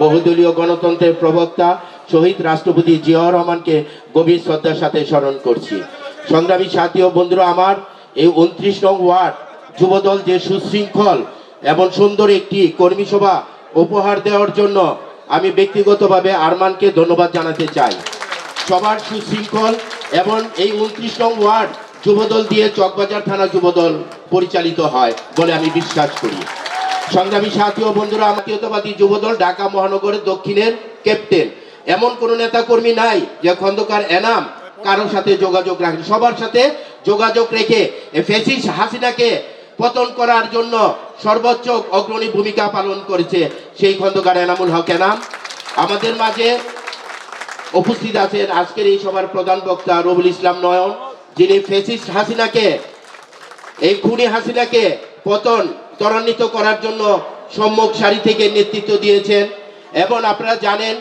বহুদলীয় গণতন্ত্রের প্রবক্তা শহীদ রাষ্ট্রপতি জিয়াউর রহমানকে গভীর শ্রদ্ধার সাথে স্মরণ করছি। সংগ্রামী সাথী ও বন্ধুরা আমার, এই উনত্রিশ নং ওয়ার্ড যুবদল যে সুশৃঙ্খল এবং সুন্দর একটি কর্মী সভা উপহার দেওয়ার জন্য আমি ব্যক্তিগতভাবে আরমানকে ধন্যবাদ জানাতে চাই। সবার সুশৃঙ্খল এবং এই উনত্রিশ নং ওয়ার্ড যুবদল দিয়ে চকবাজার থানা যুবদল পরিচালিত হয় বলে আমি বিশ্বাস করি। সংগ্রামী সাথী ও বন্ধুরা আমাতীয়তাবাদী যুবদল ঢাকা মহানগরের দক্ষিণের ক্যাপ্টেন এমন কোন নেতা কর্মী নাই যে খন্দকার এনাম কারোর সাথে যোগাযোগ রাখেন। সবার সাথে যোগাযোগ রেখে ফেসিস হাসিনাকে পতন করার জন্য সর্বোচ্চ অগ্রণী ভূমিকা পালন করেছে সেই খন্দকার এনামুল হক এনাম। আমাদের মাঝে উপস্থিত আছেন আজকের এই সভার প্রধান বক্তা রবুল ইসলাম নয়ন, যিনি ফেসিস হাসিনাকে, এই খুনি হাসিনাকে পতন ত্বরান্বিত করার জন্য সম্মুখ সারি থেকে নেতৃত্ব দিয়েছেন। এবং আপনারা জানেন,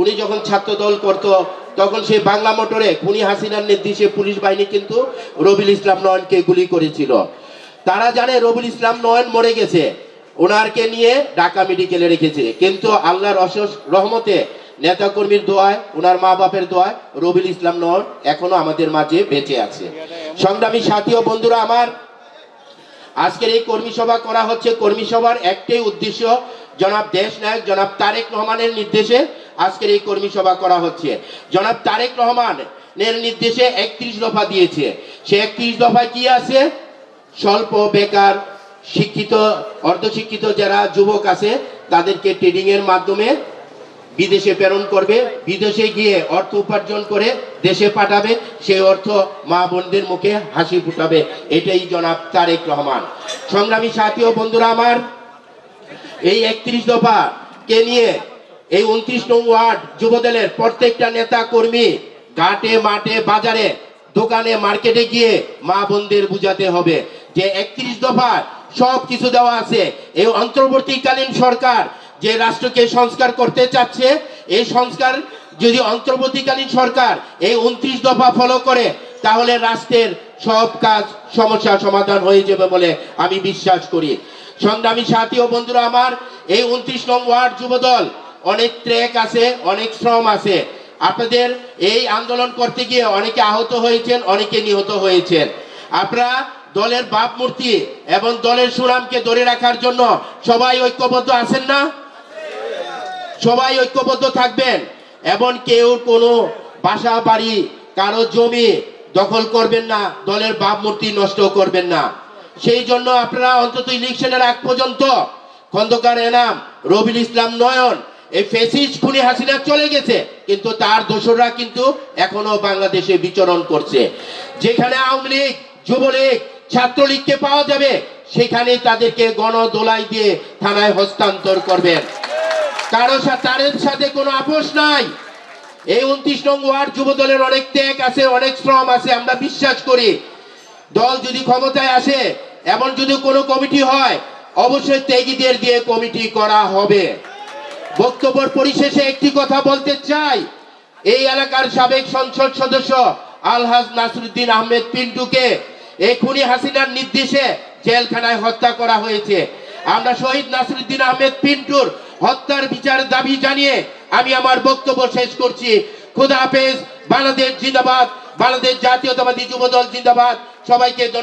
উনি যখন ছাত্র দল করত, তখন সেই বাংলা মোটরে খুনি হাসিনার নির্দেশে পুলিশ বাহিনী কিন্তু রবিল ইসলাম নয়নকে গুলি করেছিল। তারা জানে রবিল ইসলাম নয়ন মরে গেছে। ওনারকে নিয়ে ঢাকা মেডিকেলে রেখেছে। কিন্তু আল্লাহর অশেষ রহমতে নেতাকর্মীর দোয়ায়, ওনার মা বাপের দোয়ায় রবিল ইসলাম নয়ন এখনও আমাদের মাঝে বেঁচে আছে। সংগ্রামী সাথী ও বন্ধুরা আমার আজকের এই কর্মী সভা করা হচ্ছে, কর্মী সভার একটাই উদ্দেশ্য, জনাব দেশ নায়ক জনাব তারেক রহমানের নির্দেশে আজকের এই কর্মী সভা করা হচ্ছে। জনাব তারেক রহমান এর নির্দেশে একত্রিশ দফা দিয়েছে। সে একত্রিশ দফায় কি আছে? স্বল্প, বেকার, শিক্ষিত অর্ধশিক্ষিত যারা যুবক আছে, তাদেরকে ট্রেডিং এর মাধ্যমে বিদেশে প্রেরণ করবে, বিদেশে গিয়ে অর্থ উপার্জন করে দেশে পাঠাবে, সেই অর্থ মা বোনদের মুখে হাসি ফুটাবে। এটাই জনাব তারেক রহমান। সংগ্রামী সাথী ও বন্ধুরা আমার, এই একত্রিশ দফা কে নিয়ে এই উনত্রিশ নং ওয়ার্ড যুবদলের প্রত্যেকটা নেতা কর্মী ঘাটে, মাঠে, বাজারে, দোকানে, মার্কেটে গিয়ে মা বোনদের বুঝাতে হবে যে একত্রিশ দফা সব কিছু দেওয়া আছে। এই অন্তর্বর্তীকালীন সরকার যে রাষ্ট্রকে সংস্কার করতে চাচ্ছে, এই সংস্কার যদি অন্তর্বর্তীকালীন সরকার এই উনত্রিশ দফা ফলো করে, তাহলে রাষ্ট্রের সব কাজ সমস্যা সমাধান হয়ে যাবে বলে আমি বিশ্বাস করি। সংগ্রামী সাথী ও বন্ধুরা আমার, এই উনত্রিশ নং ওয়ার্ড যুবদল, অনেক ট্রেক আছে, অনেক শ্রম আছে। আপনাদের এই আন্দোলন করতে গিয়ে অনেকে আহত হয়েছেন, অনেকে নিহত হয়েছেন। আপনারা দলের বাপ মূর্তি এবং দলের সুনামকে ধরে রাখার জন্য সবাই ঐক্যবদ্ধ আছেন না? সবাই ঐক্যবদ্ধ থাকবেন, এবং কেউ কোনো বাসা বাড়ি, কারও জমি দখল করবেন না, দলের বাপ মূর্তি নষ্ট করবেন না। সেই জন্য আপনারা অন্তত ইলেকশনের আগ পর্যন্ত খন্দকার এনাম, রবিল ইসলাম নয়ন, এই ফেসিস খুনি হাসিনা চলে গেছে, কিন্তু তার দোসররা কিন্তু এখনও বাংলাদেশে বিচরণ করছে। যেখানে আওয়ামী লীগ, যুবলীগ, ছাত্রলীগকে পাওয়া যাবে সেখানে তাদেরকে গণদোলাই দিয়ে থানায় হস্তান্তর করবেন। কারও তাদের সাথে কোনো আপোষ নাই। এই উনত্রিশ নং ওয়ার্ড যুব দলের অনেক ত্যাগ আছে, অনেক শ্রম আছে, আমরা বিশ্বাস করি। দল যদি ক্ষমতায় আসে, এমন যদি কোনো কমিটি হয়, অবশ্যই ত্যাগীদের দিয়ে কমিটি করা হবে। বক্তব্যের পরিশেষে একটি কথা বলতে চাই। এই এলাকার সাবেক সংসদ সদস্য আলহাজ নাসরুদ্দিন আহমেদ পিন্টুকে এই খুনি হাসিনার নির্দেশে জেলখানায় হত্যা করা হয়েছে। আমরা শহীদ নাসরুদ্দিন আহমেদ পিন্টুর হত্যার বিচার দাবি জানিয়ে আমি আমার বক্তব্য শেষ করছি। খুদা হাফেজ, বাংলাদেশ জিন্দাবাদ, বাংলাদেশ জাতীয়তাবাদী যুবদল জিন্দাবাদ। সবাইকে ধন্যবাদ।